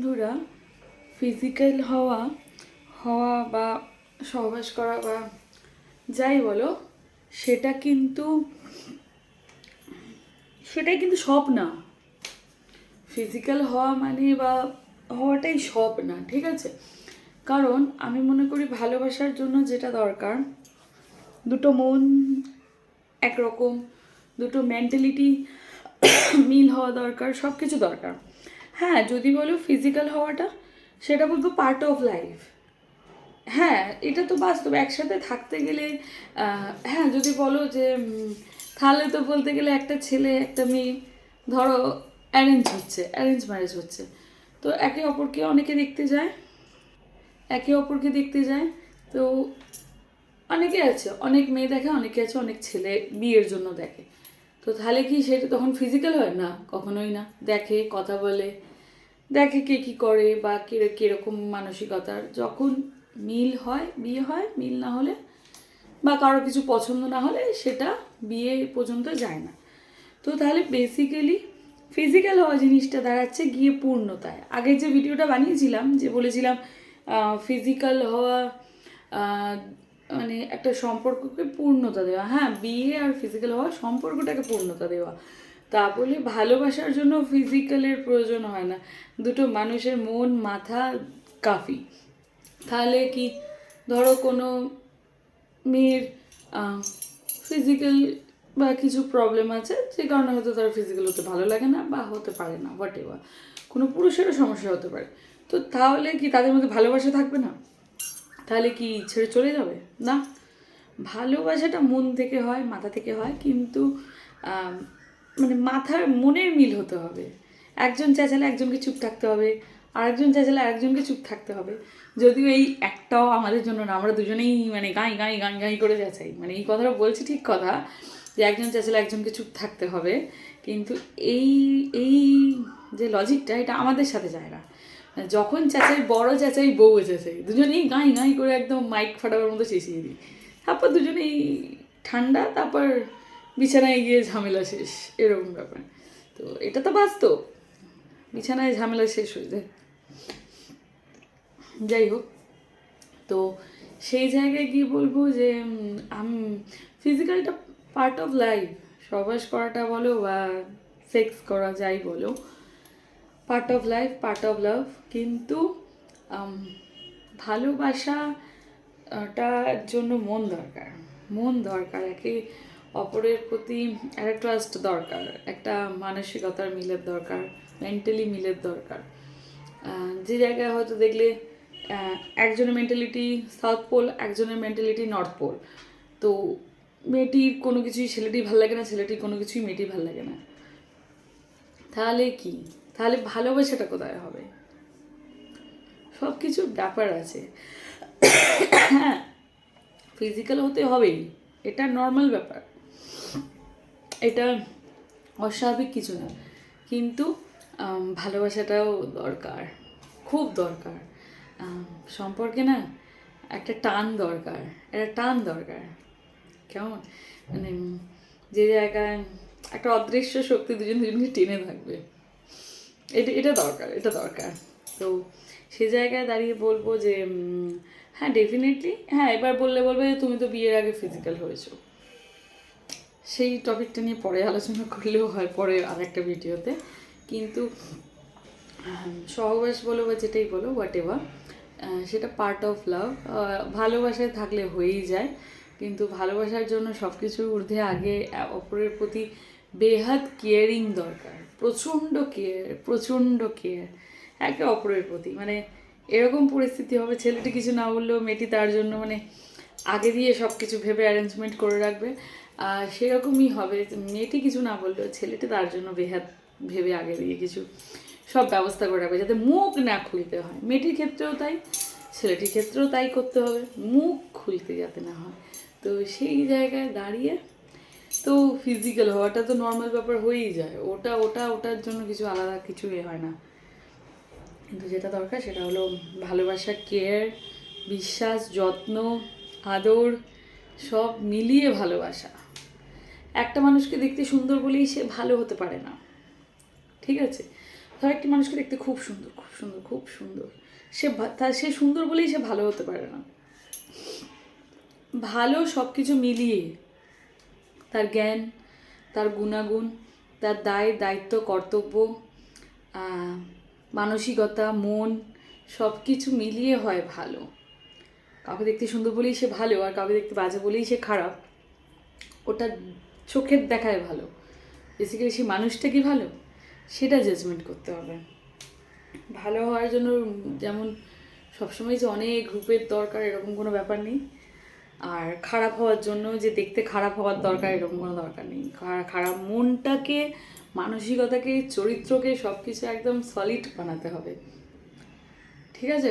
বন্ধুরা ফিজিক্যাল হওয়া হওয়া বা সহবাস করা বা যাই বলো, সেটা কিন্তু, সেটাই কিন্তু সব না। ফিজিক্যাল হওয়া মানে বা হওয়াটাই সব না, ঠিক আছে? কারণ আমি মনে করি ভালোবাসার জন্য যেটা দরকার, দুটো মন একরকম, দুটো মেন্টালিটি মিল হওয়া দরকার সব কিছু দরকার। হ্যাঁ যদি বলো ফিজিক্যাল হওয়াটা, সেটা বলব পার্ট অফ লাইফ হ্যাঁ এটা তো বাস্তব, একসাথে থাকতে গেলে হ্যাঁ যদি বলো যে তাহলে তো বলতে গেলে একটা ছেলে, একটা মেয়ে, ধরো অ্যারেঞ্জ হচ্ছে অ্যারেঞ্জ ম্যারেজ হচ্ছে। তো একে অপরকে অনেকে দেখতে যায়, একে অপরকে দেখতে যায়, তো অনেকে আছে, অনেক মেয়ে দেখে, অনেকে আছে, অনেক ছেলে বিয়ের জন্য দেখে। তো তাহলে কি সেটা তখন ফিজিক্যাল হয়? না, কখনোই না। দেখে, কথা বলে দেখে কে কী করে বা কিরে কীরকম মানসিকতার। যখন মিল হয়, বিয়ে হয়, মিল না হলে বা কারও কিছু পছন্দ না হলে সেটা বিয়ে পর্যন্ত যায় না। তো তাহলে বেসিক্যালি ফিজিক্যাল হওয়া জিনিসটা দাঁড়াচ্ছে গিয়ে পূর্ণতায়। আগের যে ভিডিওটা বানিয়েছিলাম, যে বলেছিলাম ফিজিক্যাল হওয়া মানে একটা সম্পর্ককে পূর্ণতা দেওয়া। হ্যাঁ বিয়ে আর ফিজিক্যাল হওয়া সম্পর্কটাকে পূর্ণতা দেওয়া। তা বলে ভালোবাসার জন্য ফিজিক্যালের প্রয়োজন হয় না। দুটো মানুষের মন, মাথা কাফি। তাহলে কি ধরো কোনো মেয়ের ফিজিক্যাল বা কিছু প্রবলেম আছে, যে কারণে হয়তো তার ফিজিক্যাল হতে ভালো লাগে না বা হতে পারে না হোয়াট এভার কোনো পুরুষেরও সমস্যা হতে পারে। তো তাহলে কি তাদের মধ্যে ভালোবাসা থাকবে না? তাহলে কি ছেড়ে চলে যাবে? না। ভালোবাসাটা মন থেকে হয়, মাথা থেকে হয়, কিন্তু মানে মাথার মনের মিল হতে হবে। একজন চেঁচালে একজনকে চুপ থাকতে হবে, আরেকজন চেঁচালে আরেকজনকে চুপ থাকতে হবে। যদিও এই একটাও আমাদের জন্য না, আমরা দুজনেই মানে গাই গাঁই গাঁই গাই করে যাচাই মানে এই কথাটা বলছি ঠিক কথা যে একজন চেঁচালে একজনকে চুপ থাকতে হবে, কিন্তু এই এই যে লজিকটা এটা আমাদের সাথে যায় না। মানে যখন চেঁচাই, বড় চেঁচাই, বউ চেঁচাই, দুজনেই গাঁই গাঁই করে একদম মাইক ফাটাবার মতো চেঁচিয়ে দিই। তারপর দুজনেই ঠান্ডা, তারপর বিছানায় গিয়ে ঝামেলা শেষ, এরকম ব্যাপার। তো এটা তো বাস্তব। বিছানায় ঝামেলা শেষ হয়ে যায়। যাই হোক, তো সেই জায়গায় গিয়ে বলব যে আম ফিজিক্যালটা পার্ট অফ লাইফ সবাস করাটা বলো বা সেক্স করা যাই বলো part of life part of love কিন্তু ভালোবাসাটার জন্য মন দরকার। মন দরকার, একে অপরের প্রতি একটা ট্রাস্ট দরকার, একটা মানসিকতার মিলের দরকার মেন্টালি মিলের দরকার। যে জায়গায় হয়তো দেখলে একজনের মেন্টালিটি সাউথ পোল একজনের মেন্টালিটি নর্থ পোল তো মেয়েটির কোনো কিছুই ছেলেটির ভালো লাগে না, ছেলেটির কোনো কিছুই মেয়েটি ভালো লাগে না। তাহলে কি? তাহলে ভালোবাসাটা কোথায় হবে? সব কিছুর ব্যাপার আছে। হ্যাঁ ফিজিক্যাল হতে হবেই, এটা নর্মাল ব্যাপার। এটা অস্বাভাবিক কিছু না। কিন্তু ভালোবাসাটাও দরকার, খুব দরকার। সম্পর্কে না একটা টান দরকার, একটা টান দরকার। কেমন? মানে যে জায়গায় একটা অদৃশ্য শক্তি দুজন দুজনকে টেনে থাকবে। এটা এটা দরকার এটা দরকার। তো সে জায়গায় দাঁড়িয়ে বলব যে হ্যাঁ ডেফিনেটলি হ্যাঁ এবার বললে বলবে যে, তুমি তো বিয়ের আগে ফিজিক্যাল হয়েছো। সেই টপিকটা নিয়ে পরে আলোচনা করলেও হয় পরে আর একটা ভিডিওতে। কিন্তু সহবাস বলো বা যেটাই বলো হোয়াট এভার সেটা পার্ট অফ লাভ ভালোবাসায় থাকলে হয়েই যায়, কিন্তু ভালোবাসার জন্য সব কিছুর ঊর্ধ্বে আগে অপরের প্রতি বেহাদ কেয়ারিং দরকার, প্রচণ্ড কেয়ার প্রচণ্ড কেয়ার একে অপরের প্রতি। মানে এরকম পরিস্থিতি হবে, ছেলেটি কিছু না বললেও মেয়েটি তার জন্য মানে আগে দিয়ে সব কিছু ভেবে অ্যারেঞ্জমেন্ট করে রাখবে। আর সেরকমই হবে। মেয়েটি কিছু না বললেও ছেলেটি তার জন্য বেহাত ভেবে আগে দিয়ে কিছু সব ব্যবস্থা করে রাখবে যাতে মুখ না খুলতে হয়। মেয়েটির ক্ষেত্রেও তাই, ছেলেটির ক্ষেত্রেও তাই করতে হবে। মুখ খুলতে যাতে না হয়। তো সেই জায়গায় দাঁড়িয়ে তো ফিজিক্যাল হওয়াটা তো নর্মাল ব্যাপার হয়েই যায়। ওটা ওটা, ওটার জন্য কিছু আলাদা কিছু এ হয় না। কিন্তু যেটা দরকার সেটা হলো ভালোবাসা কেয়ার বিশ্বাস, যত্ন আদর, সব মিলিয়ে ভালোবাসা। একটা মানুষকে দেখতে সুন্দর বলেই সে ভালো হতে পারে না। ঠিক আছে? ধর একটি মানুষকে দেখতে খুব সুন্দর খুব সুন্দর খুব সুন্দর। সে ভা- তা সে সুন্দর বলেই সে ভালো হতে পারে না। ভালো সব কিছু মিলিয়ে তার জ্ঞান, তার গুণাগুণ, তার দায়, দায়িত্ব, কর্তব্য মানসিকতা, মন সব কিছু মিলিয়ে হয় ভালো। কাউকে দেখতে সুন্দর বলেই সে ভালো আর কাউকে দেখতে বাজে বলেই সে খারাপ, ওটা চোখের দেখায় ভালো। বেসিক্যালি সেই মানুষটা কি ভালো? সেটা জাজমেন্ট করতে হবে। ভালো হওয়ার জন্য যেমন সবসময় যে অনেক গ্রুপের দরকার এরকম কোনো ব্যাপার নেই। আর খারাপ হওয়ার জন্য যে দেখতে খারাপ হওয়ার দরকার এরকম কোনো দরকার নেই। খারাপ মনটাকে, মানসিকতাকে, চরিত্রকে সব কিছু একদম সলিড বানাতে হবে। ঠিক আছে?